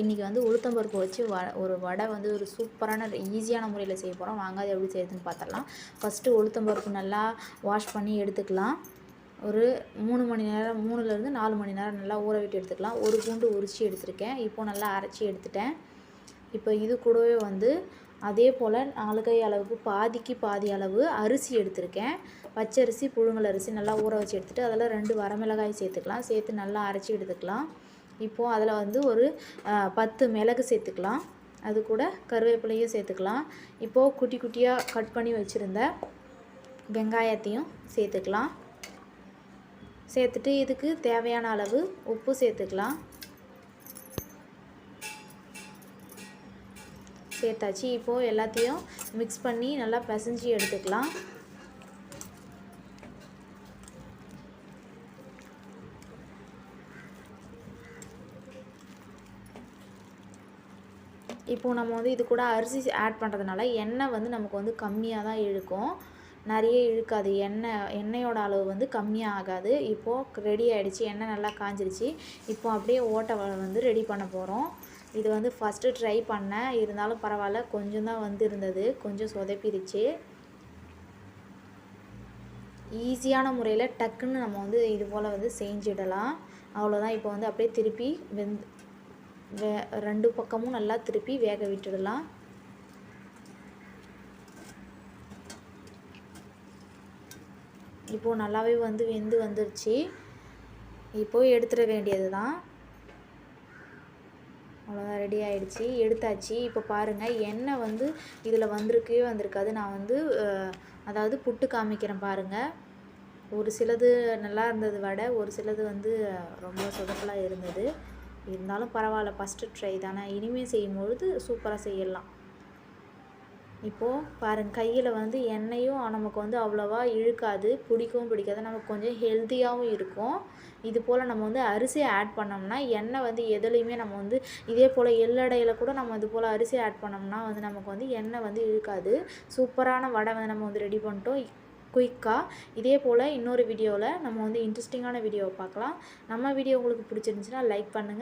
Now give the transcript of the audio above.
இன்றைக்கி வந்து உளுத்தம்பருப்பு வச்சு வ ஒரு வடை வந்து ஒரு சூப்பரான ஈஸியான முறையில் செய்ய போகிறோம் வாங்க அது எப்படி செய்யுதுன்னு பார்த்துடலாம் ஃபஸ்ட்டு உளுத்தம்பருப்பு நல்லா வாஷ் பண்ணி எடுத்துக்கலாம். ஒரு மூணு மணி நேரம் மூணுலேருந்து நாலு மணி நேரம் நல்லா ஊற விட்டு எடுத்துக்கலாம். ஒரு பூண்டு உரித்து எடுத்திருக்கேன். இப்போ நல்லா அரைச்சி எடுத்துட்டேன். இப்போ இது கூடவே வந்து அதே போல் நாலு கை அளவுக்கு பாதிக்கு பாதி அளவு அரிசி எடுத்திருக்கேன். பச்சரிசி புழுங்கல் அரிசி நல்லா ஊற வச்சு எடுத்துகிட்டு அதில் ரெண்டு வரமிளகாய் சேர்த்துக்கலாம். சேர்த்து நல்லா அரைச்சி எடுத்துக்கலாம். இப்போது அதில் வந்து ஒரு பத்து மிளகு சேர்த்துக்கலாம். அது கூட கருவேப்பிலையும் சேர்த்துக்கலாம். இப்போது குட்டி குட்டியாக கட் பண்ணி வச்சுருந்த வெங்காயத்தையும் சேர்த்துக்கலாம். சேர்த்துட்டு இதுக்கு தேவையான அளவு உப்பு சேர்த்துக்கலாம். சேர்த்தாச்சு. இப்போது எல்லாத்தையும் மிக்ஸ் பண்ணி நல்லா பிசைஞ்சி எடுத்துக்கலாம். இப்போது நம்ம வந்து இது கூட அரிசி ஆட் பண்ணுறதுனால எண்ணெய் வந்து நமக்கு வந்து கம்மியாக தான் இழுக்கும். நிறைய இழுக்காது. எண்ணெய் எண்ணெயோட அளவு வந்து கம்மியாக ஆகாது. இப்போது ரெடி ஆகிடுச்சி எண்ணெய் நல்லா காஞ்சிருச்சு. இப்போ அப்படியே ஓட்டை வந்து ரெடி பண்ண போகிறோம் இது வந்து ஃபஸ்ட்டு ட்ரை பண்ணேன் இருந்தாலும் பரவாயில்ல. கொஞ்சம் தான் வந்து இருந்தது கொஞ்சம் சொதப்பிடுச்சு ஈஸியான முறையில் டக்குன்னு நம்ம வந்து இது போல் வந்து செஞ்சிடலாம். அவ்வளோதான் இப்போ வந்து அப்படியே திருப்பி வெந்து வே ரெண்டு பக்கமும் நல்லா திருப்பி வேக விட்டுடலாம். இப்போது நல்லாவே வந்து வெந்து வந்துருச்சு. இப்போது எடுத்துட வேண்டியது தான் அவ்வளோதான் ரெடி ஆகிடுச்சி எடுத்தாச்சு. இப்போ பாருங்கள் எண்ணெய் வந்து இதில் வந்திருக்கவே வந்திருக்காது. நான் வந்து அதாவது புட்டு காமிக்கிறேன் பாருங்கள் ஒரு சிலது நல்லா இருந்தது வடை ஒரு சிலது வந்து ரொம்ப சொதப்பலாக இருந்தது. இருந்தாலும் பரவாயில்ல ஃபஸ்ட்டு ட்ரை தானே. இனிமேல் செய்யும்பொழுது சூப்பராக செய்யலாம். இப்போது பாருங்கள் கையில் வந்து எண்ணெயும் நமக்கு வந்து அவ்வளோவா இழுக்காது பிடிக்கவும் பிடிக்காது. நமக்கு கொஞ்சம் ஹெல்த்தியாகவும் இருக்கும். இது போல் நம்ம வந்து அரிசியை ஆட் பண்ணோம்னா எண்ணெய் வந்து எதுலேயுமே நம்ம வந்து இதே போல் எள்ளடையில் கூட நம்ம இது போல் அரிசி ஆட் பண்ணோம்னா வந்து நமக்கு வந்து எண்ணெய் வந்து இழுக்காது. சூப்பரான வடை வந்து நம்ம வந்து ரெடி பண்ணிட்டோம். குயிக்காக இதே போல் இன்னொரு வீடியோவில் நம்ம வந்து இன்ட்ரெஸ்டிங்கான வீடியோவை பார்க்கலாம். நம்ம வீடியோ உங்களுக்கு பிடிச்சிருந்துச்சின்னா லைக் பண்ணுங்கள்